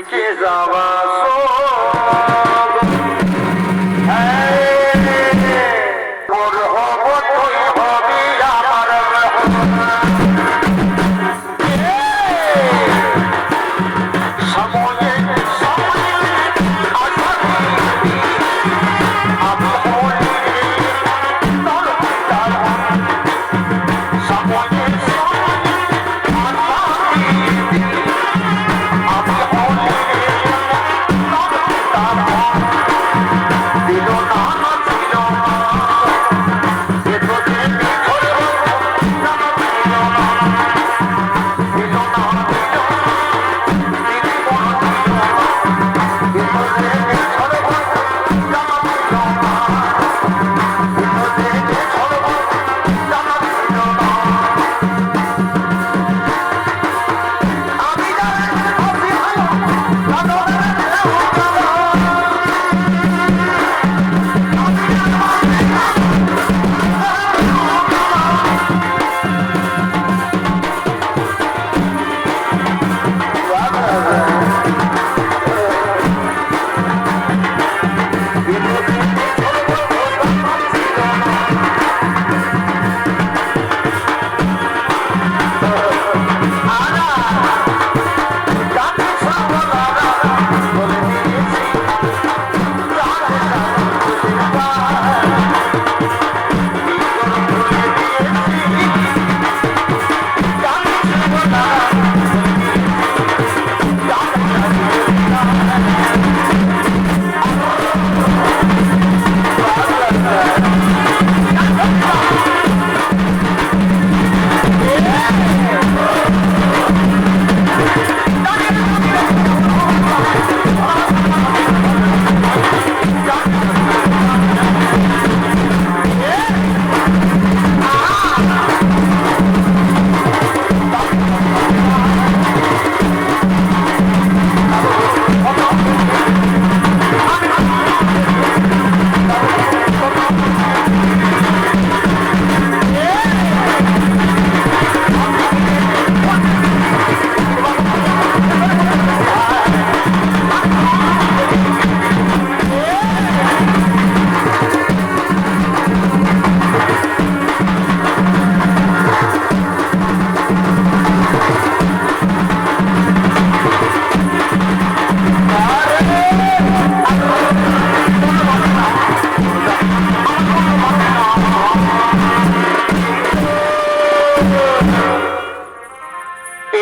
শিখে যাওয়া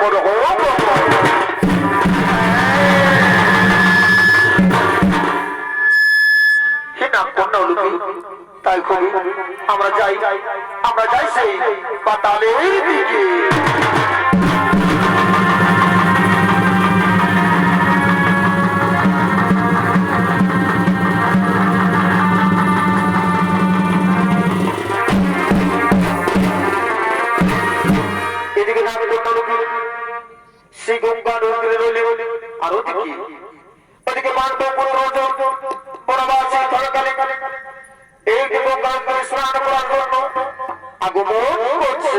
গো হে নাম কন্যা লুকি? তাই খুবই আমরা যাই আমরা যাই সেই পাতালের দিকে। সেই গঙ্গা নদীতে রইলে আর ওদিকে? ওদিকে পাণ্ডব পুনরোজন বনবাসী ধরকালে এই গঙ্গা নদীতে স্নান করার জন্য আগমন করছে।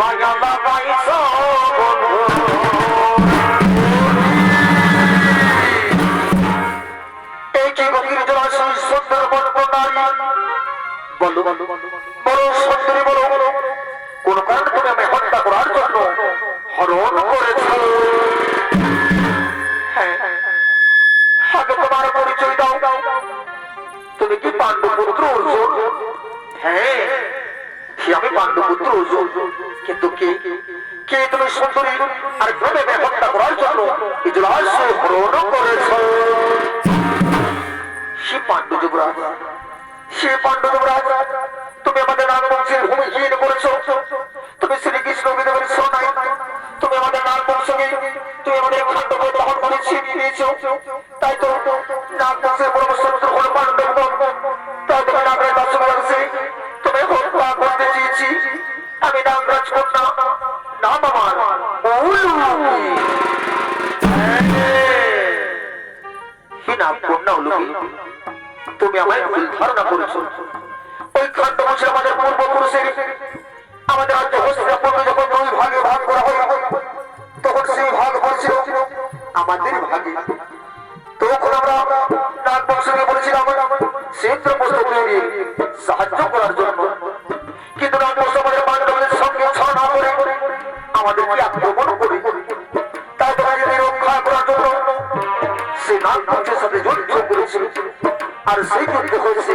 মায়া লাগাইছ বন্ধু এই কি গভীর জলাশয় সুন্দর বর্ণনারী বলো বলো বলো তুমি কি পাণ্ডপুত্র অর্জুন। হ্যাঁ সে আমি পাণ্ডপুত্র অর্জুন। কিন্তু কে? কে তুমি সুন্দরী আর ভেবে হত্যা করার জন্য ইজলাস গ্রহণ করেছ? সে পাণ্ডু যুবরাজ সে পাণ্ডু যুবরাজ তুমি আমাদের বংশের ভূমিহীন করেছ। তুমি শ্রীকৃষ্ণ বিদেবের সোনাই তুমি আমাদের নাম বংশকে তুমি আমাদের খাদ্য দহন করে ছিনিয়ে নিয়েছো। তাই তো নাম বংশের পরমশত্রু হল পাণ্ডব তাই তুমি দর্শক লাগছে তুমি হত্যা করতে চেয়েছি। আমি নাম রাজকন্যা নাম আমার কন্যা তুমি আমায় ভুল ধারণা করেছ। আমাদেরকে আক্রমণ করে তোমাকে রক্ষা করার জন্য সে বংশের সাথে যুদ্ধ করেছিল আর সেই যুদ্ধ হয়েছে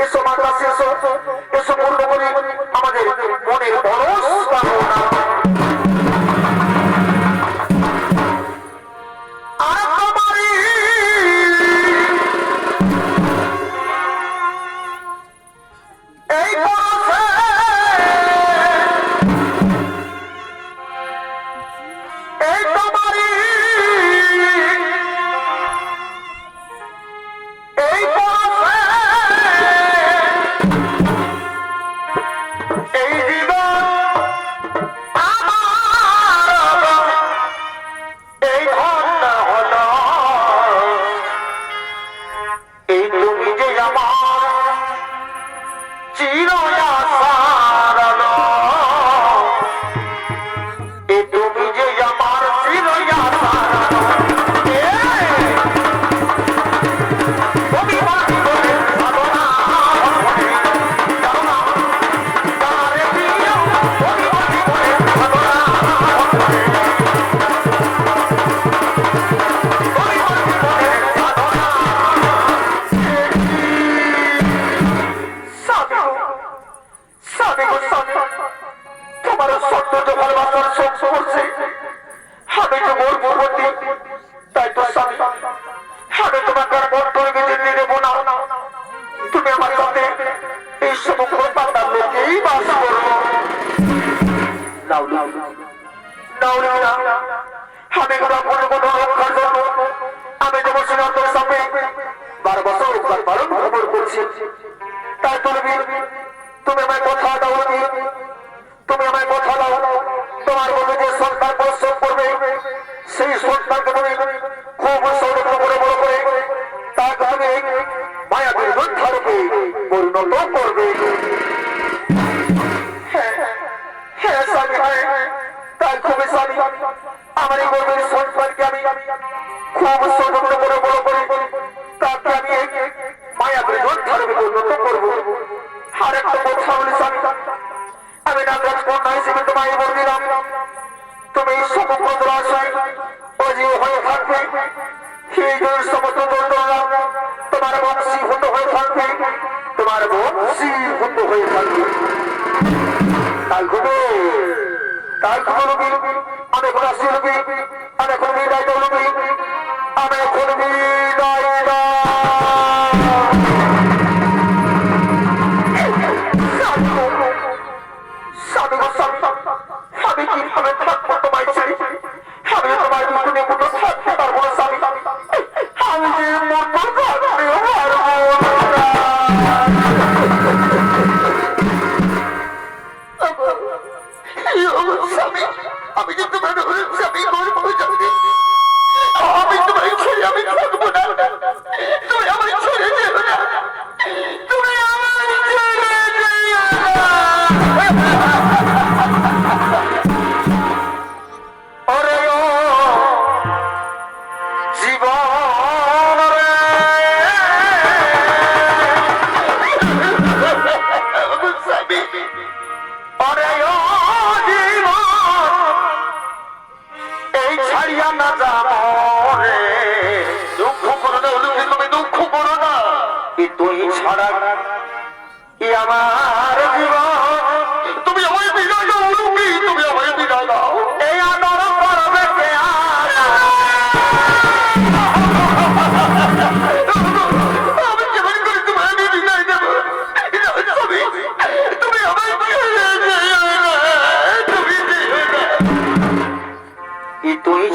কিছু মাদ্রাসা কিছু পূর্বগুলি আমাদের মনের বড় শরীরের সমস্ত তোমার বংশী হুত হয়ে থাকবে। তোমার বংশী হুত হয়ে থাকবে। তাই ঘুমে তাই ঘুমে আমি ঘুরাশি আমি ঘুমিয়ে যাই হঠাৎ কি আমার জীবন? তুমি আমায় বিদায় দাও তুমি আমায় বিদায় দাও। এই করবে কে তুমি